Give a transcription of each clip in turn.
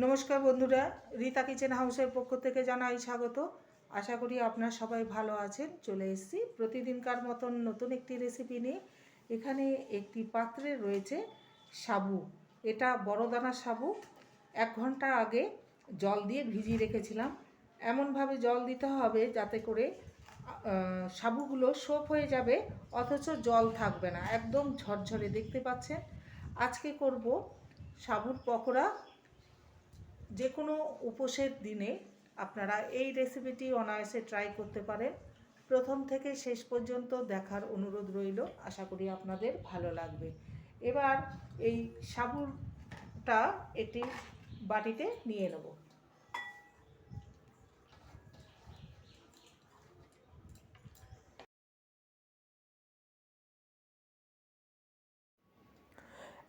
নমস্কার বন্ধুরা, রীতা কিচেন হাউসের পক্ষ থেকে জানাই স্বাগত। আশা করি আপনারা সবাই ভালো আছেন। চলে এসেছি প্রতিদিনকার মতন নতুন একটি রেসিপি নিয়ে। এখানে একটি পাত্রে রয়েছে সাবু। এটা বড় দানার সাবু। এক ঘণ্টা আগে জল দিয়ে ভিজিয়ে রেখেছিলাম। এমনভাবে জল দিতে হবে যাতে করে সাবুগুলো সোপ হয়ে যাবে, অথচ জল থাকবে না। একদম ঝরঝরে, দেখতে পাচ্ছেন? আজকে করব সাবুর পকোড়া যে কোনো উপোসের দিনে আপনারা এই রেসিপিটি অনায়াসে ট্রাই করতে পারেন। প্রথম থেকে শেষ পর্যন্ত দেখার অনুরোধ রইল। আশা করি আপনাদের ভালো লাগবে। এবার এই সাবুরটা এটি বাটিতে নিয়ে নেব।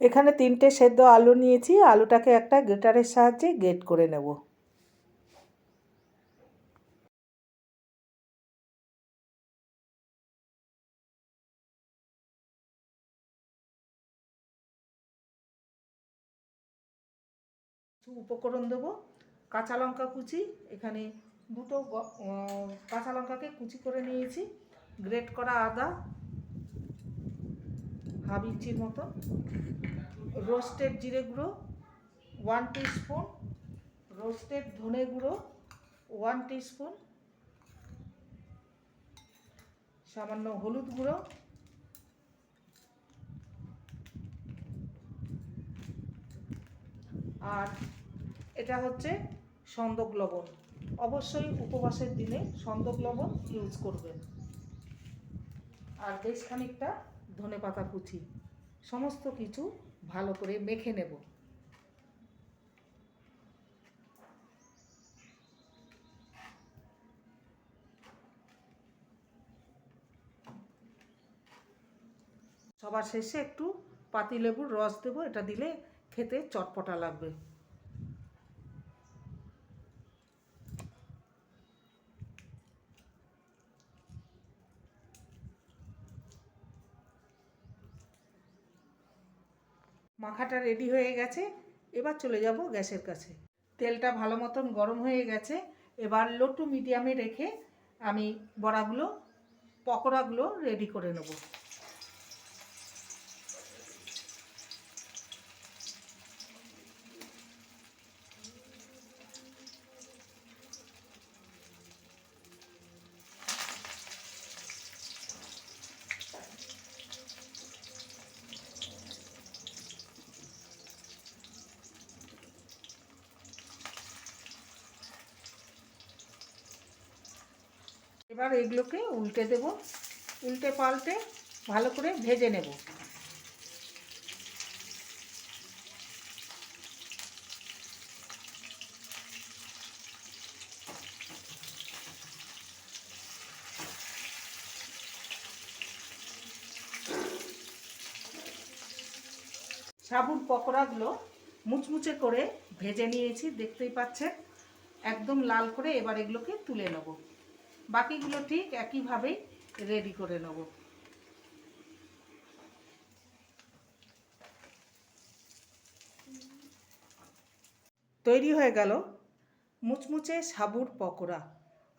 এখানে তিনটে সেদ্ধ আলু নিয়েছি। আলুটাকে একটা গ্রেটারের সাহায্যে গ্রেট করে নেব। কিছু উপকরণ দেবো। কাঁচা লঙ্কা কুচি। এখানে দুটো কাঁচা লঙ্কাকে কুচি করে নিয়েছি। গ্রেট করা আদা। হাফ ইঞ্চির মতো। রোস্টেড জিরে গুঁড়ো ওয়ান স্পুন রোস্টেড ধনে গুঁড়ো ওয়ান স্পুন সামান্য হলুদ গুঁড়ো। আর এটা হচ্ছে সন্দক লবণ। অবশ্যই উপবাসের দিনে সন্দক লবণ ইউজ করবেন। আর বেশ খানিকটা ধনে পাতা কুচি, সমস্ত কিছু ভালো করে মেখে নেব। সবার শেষে একটু পাতিলেবুর রস দেবো, এটা দিলে খেতে চটপটা লাগবে। মাখাটা রেডি হয়ে গেছে। এবার চলে যাব গ্যাসের কাছে। তেলটা ভালো মতন গরম হয়ে গেছে। এবার লো টু মিডিয়ামে রেখে আমি বড়াগুলো, পকোড়াগুলো রেডি করে নেব। এবার এগুলোকে উল্টে দেব। উল্টে পাল্টে ভালো করে ভেজে নেব। সাবুর পকোড়াগুলো মুচমুচে করে ভেজে নিয়েছি, দেখতেই পাচ্ছেন। একদম লাল করে এবার এগুলোকে তুলে নেব। বাকিগুলো ঠিক একইভাবেই রেডি করে নেব। তৈরি হয়ে গেল মুচমুচে সাবুর পকোড়া।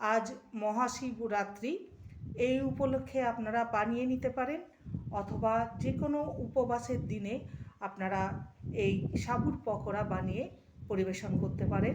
আজ মহাশিবরাত্রি। এই উপলক্ষে আপনারা বানিয়ে নিতে পারেন অথবা যে কোনো উপবাসের দিনে আপনারা এই সাবুর পকোড়া বানিয়ে পরিবেশন করতে পারেন।